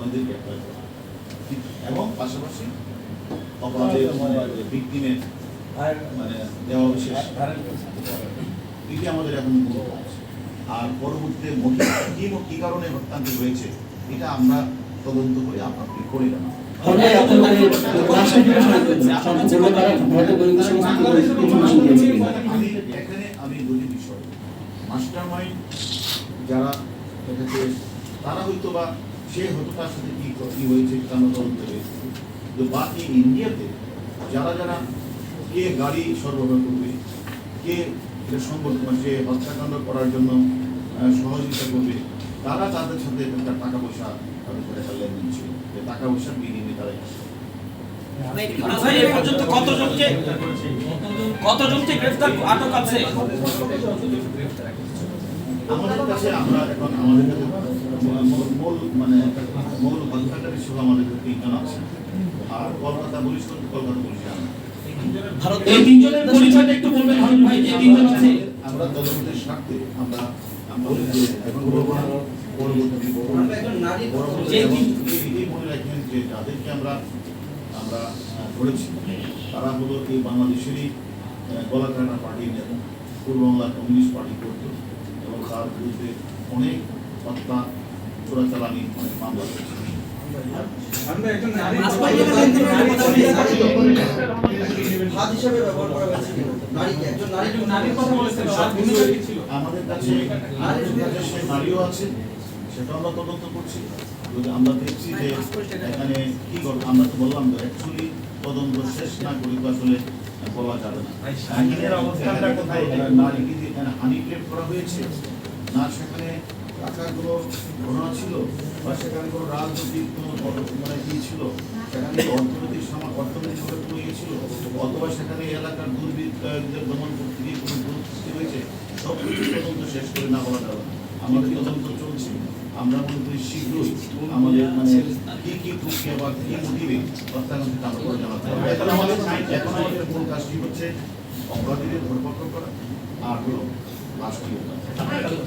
তাদের গ্রেপ্তার করা এবং পাশাপাশি অপরাধের ভিক্টিমের মানে দেওয়া বিশেষ এটি আমাদের এখন মূল আর পরবর্তীতে মহিলা কি কি কারণে হত্যাকাণ্ড হয়েছে এটা আমরা তদন্ত করে আপনাকে করে জানাব। কিনা? আমি এখানে আমি দুটি বিষয় মাস্টার মাইন্ড যারা তারা হয়তো বা সে হয়তো তার সাথে কি কি হয়েছে কেন তদন্ত হয়েছে কিন্তু বাকি ইন্ডিয়াতে যারা যারা কে গাড়ি সরবরাহ করবে কে এটা সংগঠন মানে হত্যাকাণ্ড করার জন্য সহযোগিতা করবে তারা তাদের সাথে একটা টাকা পয়সা তাদের সাথে একটা লেনদেন ছিল। যে টাকা পয়সার বিনিময়ে তারা পর্যন্ত কতজনকে কতজনকে গ্রেফতার আটক আছে? আমাদের কাছে আমরা এখন আমাদের মূল- মূল মানে মূল হত্যাকারী ছিল আমাদের তিনজন আছে আর কলকাতা পুলিশ কলকাতা পুলিশ জানে। এই তিনজনের পরিচয়টা একটু বলবেন হারুন ভাই যে তিনজন আছে। আমরা তদন্তের স্বার্থে আমরা এখন বলব না, পরবর্তী পরবর্তী যে এই- এই মনে রাখেন যে যাদেরকে আমরা আমরা ধরেছি তারা হলো এই বাংলাদেশেরই গলাকাটা পার্টির নেতা পূর্ব বাংলা কমিউনিস্ট পার্টি করত তার বিরুদ্ধে অনেক হত্যা চোরাচালানি অনেক মামলা রয়েছে আমাদের কাছে নারীও আছে সেটা আমরা তদন্ত করছি। আমরা দেখছি যে এখানে কি করব আমরা তো বললাম তো অ্যাকচুয়ালি তদন্ত শেষ না করি আসলে বলা যাবে না। শাহিনের অবস্থানটা কোথায়? নারী কি হানি হয়েছে। না, সেখানে কোনো ঘটনা ছিল বা সেখানে কোনো রাজনৈতিক কোনো মানে কি ছিল, সেখানে অর্থনৈতিক সামা, অর্থনৈতিক কোনো ইয়ে ছিল, অথবা সেখানে এলাকার দুর্বৃত্তদের দমন করতে গিয়ে কোনো ভুল সৃষ্টি হয়েছে সব কিছু তদন্ত শেষ করে না বলা যাবে আমাদের তদন্ত চলছে। আমরা মনে শীঘ্রই আমাদের মানে কি কি প্রক্রিয়া বা কি মোটিভে হত্যাকাণ্ডটা আমরা করে জানাতে হবে এখন আমাদের এখন আমাদের মূল কাজটি হচ্ছে? অপরাধীদের ধরপকড় করা, আর হলো রাষ্ট্রীয়